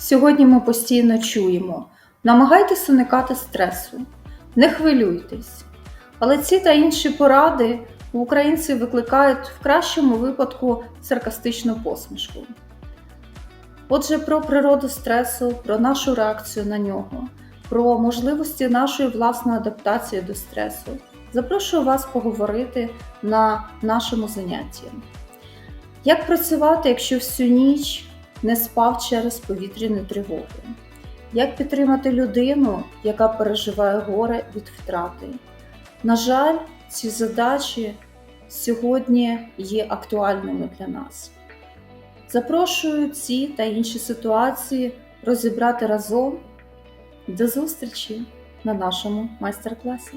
сьогодні ми постійно чуємо: намагайтесь уникати стресу, не хвилюйтесь. Але ці та інші поради у українців викликають в кращому випадку саркастичну посмішку. Отже, про природу стресу, про нашу реакцію на нього, про можливості нашої власної адаптації до стресу. Запрошую вас поговорити на нашому занятті. Як працювати, якщо всю ніч не спав через повітряні тривоги? Як підтримати людину, яка переживає горе від втрати? На жаль, ці задачі сьогодні є актуальними для нас. Запрошую ці та інші ситуації розібрати разом. До зустрічі на нашому майстер-класі.